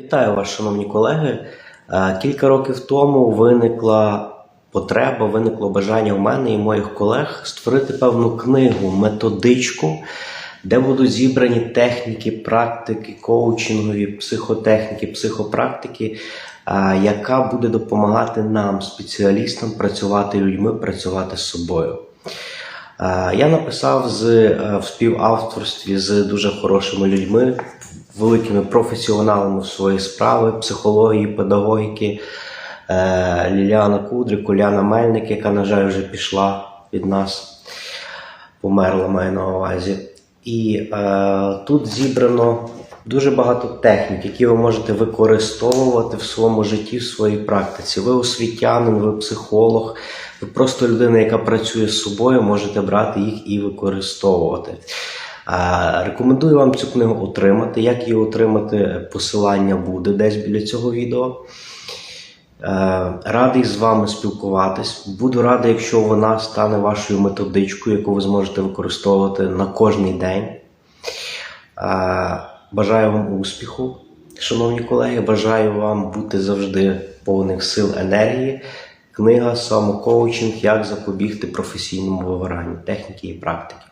Вітаю вас, шановні колеги. Е, Кілька років тому виникла потреба, виникло бажання у мене і моїх колег створити певну книгу, методичку, де будуть зібрані техніки, практики, коучингові, психотехніки, психопрактики, е, яка буде допомагати нам, спеціалістам, працювати людьми, працювати з собою. Е, Я написав з в співавторстві з дуже хорошими людьми, великими професіоналами в своїй справи, психології, педагогіки. Е, Ліліана Кудрик, Уляна Мельник, яка, на жаль, вже пішла від нас, померла, маю на увазі. І е, тут зібрано дуже багато технік, які ви можете використовувати в своєму житті, в своїй практиці. Ви освітянин, ви психолог, ви просто людина, яка працює з собою, можете брати їх і використовувати. Рекомендую вам цю книгу отримати. Як її отримати, посилання буде десь біля цього відео. Е, Радий з вами спілкуватись. Буду радий, якщо вона стане вашою методичкою, яку ви зможете використовувати на кожний день. Е, Бажаю вам успіху, шановні колеги. Бажаю вам бути завжди повних сил енергії. Книга самокоучинг, як запобігти професійному вигоранню, техніки і практики.